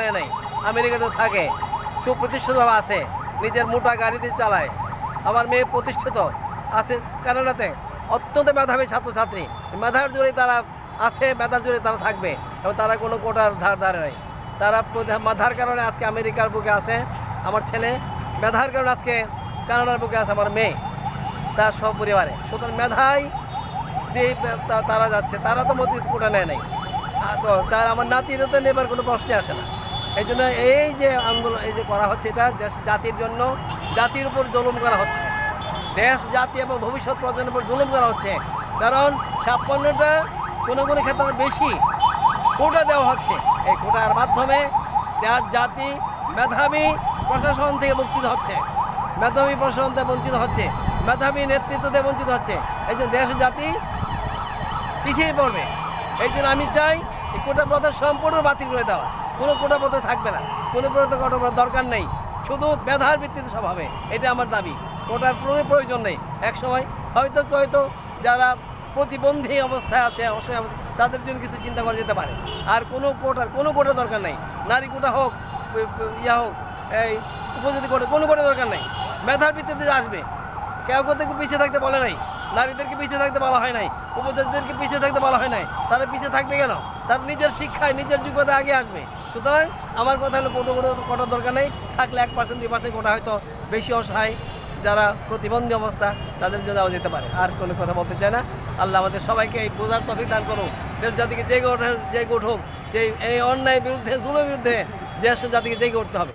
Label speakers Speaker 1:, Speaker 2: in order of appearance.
Speaker 1: নেয় নাই। আমেরিকাতে থাকে। সুপ্রতিষ্ঠিতভাবে আছে। নিজের মোটা গাড়িতে চালায়। আমার মেয়ে প্রতিষ্ঠিত আছে কানাডাতে। অত্যন্ত মেধাবী ছাত্রছাত্রী। মেধার জোরে তারা আছে, মেধার জোরে তারা থাকবে। এবং তারা কোনো কোটার ধার ধারে নেই। তারা মেধার কারণে আজকে আমেরিকার বুকে আছে আমার ছেলে। মেধার কারণে আজকে কানাডার বুকে আছে আমার মেয়ে। তার সব পরিবারে সুতরাং মেধাই দিয়ে তারা যাচ্ছে। তারা তো মতি কোটা নেয় নাই। তো তার আমার নাতিরও তো নেবার কোনো প্রশ্নই আসে না। এই জন্য এই যে আন্দোলন, এই যে করা হচ্ছে এটা দেশ জাতির জন্য, জাতির উপর জুলুম করা হচ্ছে। দেশ, জাতি এবং ভবিষ্যৎ প্রজন্মের উপর জুলুম করা হচ্ছে। কারণ ছাপ্পান্নটা কোনো কোনো ক্ষেত্রে বেশি কোটা দেওয়া হচ্ছে। এই কোটার মাধ্যমে দেশ, জাতি, মেধাবী প্রশাসন থেকে মুক্তিত হচ্ছে। মেধাবী প্রশাসন থেকে বঞ্চিত হচ্ছে। মেধাবী নেতৃত্ব থেকে বঞ্চিত হচ্ছে। এই জন্য দেশ জাতি পিছিয়ে পড়বে। এই জন্য আমি চাই কোটা প্রথা সম্পূর্ণ বাতিল করে দেওয়া। কোনো কোটা পথে থাকবে না। কোনো কোটা কোটা পথ দরকার নেই। শুধু মেধার ভিত্তিতে সব হবে। এটা আমার দাবি। কোটার কোনো প্রয়োজন নেই। এক সময় হয়তো হয়তো যারা প্রতিবন্ধী অবস্থায় আছে অসহায় অবস্থা, তাদের জন্য কিছু চিন্তা করা যেতে পারে। আর কোনো কোটার কোনো কোটা দরকার নেই। নারী কোটা হোক ইয়া হোক এই উপজাতি কোটা কোনো কোটা দরকার নেই। মেধার ভিত্তিতে আসবে। কেউ থেকে পিছিয়ে থাকতে বলে নাই। নারীদেরকে পিছিয়ে থাকতে বলা হয় নাই, উপজাতিদেরকে পিছিয়ে থাকতে বলা হয় নাই, তারা পিছিয়ে থাকবে কেন? তার নিজের শিক্ষায়, নিজের যোগ্যতা আগে আসবে। সুতরাং আমার কথা হলো কোনো কোনো কোটার দরকার নেই, থাকলে এক পার্সেন্ট দুই পার্সেন্ট কোটা হয়তো বেশি অসহায় যারা প্রতিবন্ধী অবস্থা, তাদের জন্য দেওয়া যেতে পারে। আর কোনো কথা বলতে চায় না। আল্লাহ আমাদের সবাইকে এই বোঝার তফিক দান করুন। দেশ জাতিকে জেগে ওঠে জেগে উঠুক। যে এই অন্যায় বিরুদ্ধে জুলের বিরুদ্ধে দেশ জাতিকে জেগে উঠতে হবে।